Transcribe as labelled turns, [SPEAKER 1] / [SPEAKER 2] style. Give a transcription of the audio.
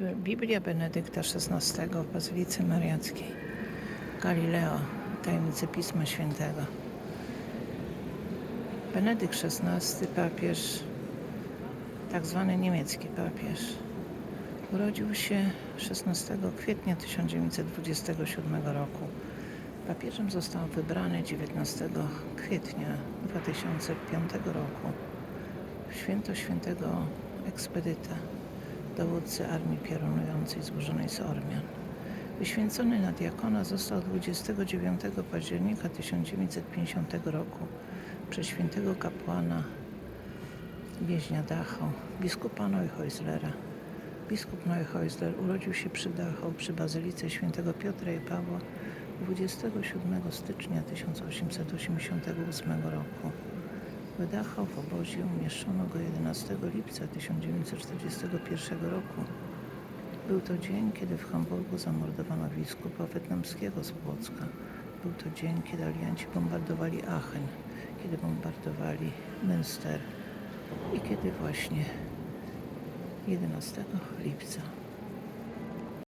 [SPEAKER 1] Biblia Benedykta XVI w Bazylice Mariackiej. Galileo, tajemnice Pisma Świętego. Benedykt XVI, papież, tak zwany niemiecki papież, urodził się 16 kwietnia 1927 roku. Papieżem został wybrany 19 kwietnia 2005 roku w święto świętego ekspedyta, dowódcy armii piorunującej złożonej z Ormian. Wyświęcony na diakona został 29 października 1950 roku przez świętego kapłana więźnia Dachau, biskupa Neuhäuslera. Biskup Neuhäusler urodził się przy Dachau przy Bazylice Świętego Piotra i Pawła 27 stycznia 1888 roku. W Dachau w obozie umieszczono go 11 lipca 1941 roku. Był to dzień, kiedy w Hamburgu zamordowano biskupa wietnamskiego z Płocka. Był to dzień, kiedy alianci bombardowali Aachen, kiedy bombardowali Münster i kiedy właśnie 11 lipca